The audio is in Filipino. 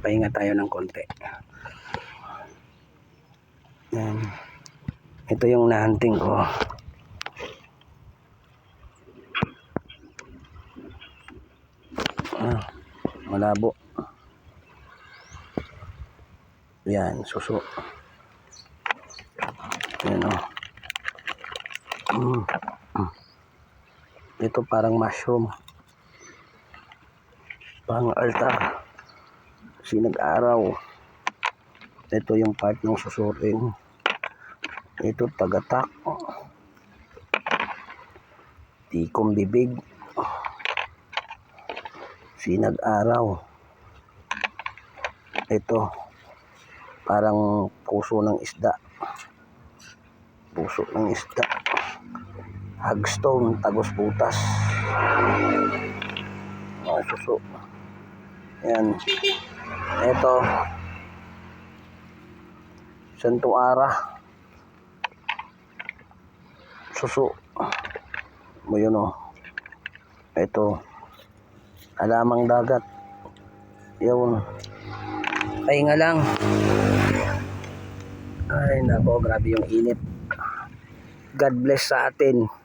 pahinga tayo ng konti. Yan. Ito yung nahunting ko. Ah, malabo. Yan, suso. Yan o. Mm. Mm. Ito parang mushroom. Pang altar. Sinag-araw. Ito yung part ng susurin. Ito tagatak. Tikom bibig. Sinag-araw. Ito. Parang puso ng isda. Puso ng isda. Hagstone, tagos butas. Mga suso. Yan. Ito. Santo Ara. Suso. Mo yun o. Ito. Alamang dagat. Yun. Ay nga lang. Ay nako, grabe yung init. God bless sa atin.